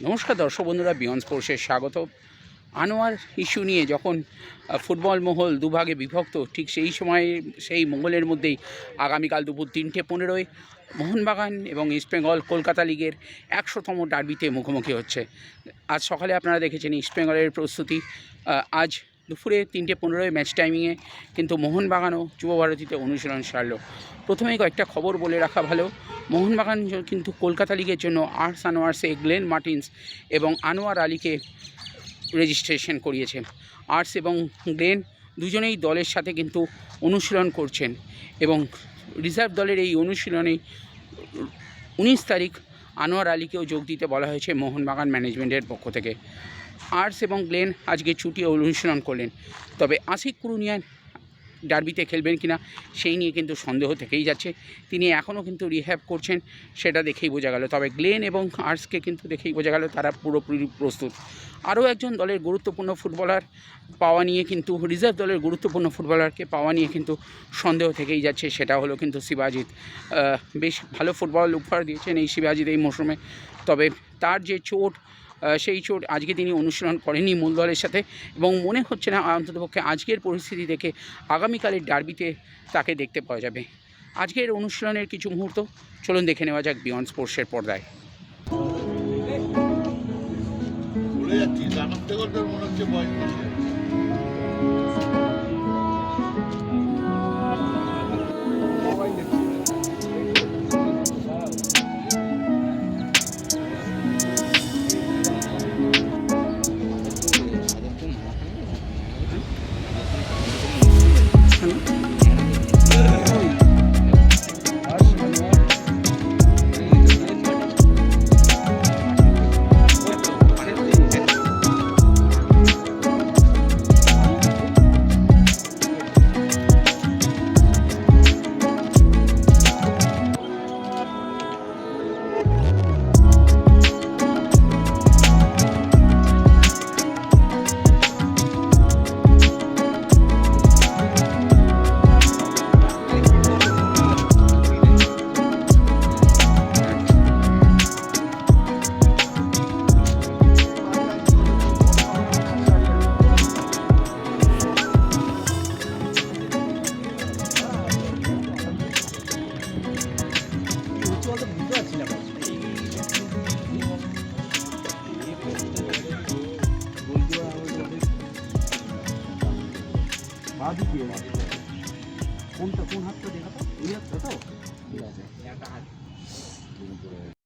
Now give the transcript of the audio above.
নমস্কার দর্শক বন্ধুরা বিয়ন স্পোর্টসের স্বাগত আনোয়ার ইস্যু নিয়ে যখন ফুটবল মহল দুভাগে বিভক্ত, ঠিক সেই সময়ে, সেই মহলের মধ্যেই আগামীকাল দুপুর তিনটে পনেরোয় মোহনবাগান এবং ইস্টবেঙ্গল কলকাতা লিগের একশোতম ডার্বিতে মুখোমুখি হচ্ছে। আজ সকালে আপনারা দেখেছেন ইস্টবেঙ্গলের প্রস্তুতি। আজ দুপুরে তিনটে পনেরোয় ম্যাচ টাইমিংয়ে কিন্তু মোহনবাগানও যুবভারতীতে অনুশীলন সারল। প্রথমেই কয়েকটা খবর বলে রাখা ভালো। মোহনবাগান কিন্তু কলকাতা লিগের জন্য আর্টস আনোয়ার্সে গ্লেন মার্টিন্স এবং আনোয়ার আলীকে রেজিস্ট্রেশন করিয়েছেন। আর্টস এবং গ্লেন দুজনেই দলের সাথে কিন্তু অনুশীলন করছেন এবং রিজার্ভ দলের এই অনুশীলনে উনিশ তারিখ আনোয়ার আলীকেও যোগ দিতে বলা হয়েছে মোহনবাগান ম্যানেজমেন্টের পক্ষ থেকে। আর্টস এবং গ্লেন আজকে ছুটি অনুশীলন করলেন। তবে আশিক কুরুনিয়ান ডার্বিতে খেলবেন কিনা সেই নিয়ে কিন্তু সন্দেহ থেকেই যাচ্ছে। তিনি এখনও কিন্তু রিহ্যাব করছেন, সেটা দেখেই বোঝা গেল। তবে গ্লেন এবং আর্টসকে কিন্তু দেখেই বোঝা গেল তারা পুরোপুরি প্রস্তুত। আরও একজন দলের গুরুত্বপূর্ণ ফুটবলার পাওয়া নিয়ে কিন্তু, রিজার্ভ দলের গুরুত্বপূর্ণ ফুটবলারকে পাওয়া নিয়ে কিন্তু সন্দেহ থেকেই যাচ্ছে, সেটা হলো কিন্তু শিবাজিৎ। বেশ ভালো ফুটবল উপহার দিয়েছেন এই শিবাজিৎ এই মৌসুমে। তবে তার যে চোট সেই চোট আজকে তিনি অনুশীলন করেনি মূল দলের সাথে এবং মনে হচ্ছে না অন্ততপক্ষে আজকের পরিস্থিতি দেখে আগামীকালের ডার্বিতে তাকে দেখতে পাওয়া যাবে। আজকের অনুশীলনের কিছু মুহূর্ত, চলুন দেখে নেওয়া যাক বিয়ন্ড স্পোর্টসের পর্দায়। মনে হচ্ছে। বয়স বেশি দিয়ে কোনটা কোন হাতটা দেখাতো? এই হাতটা তো? দিন করে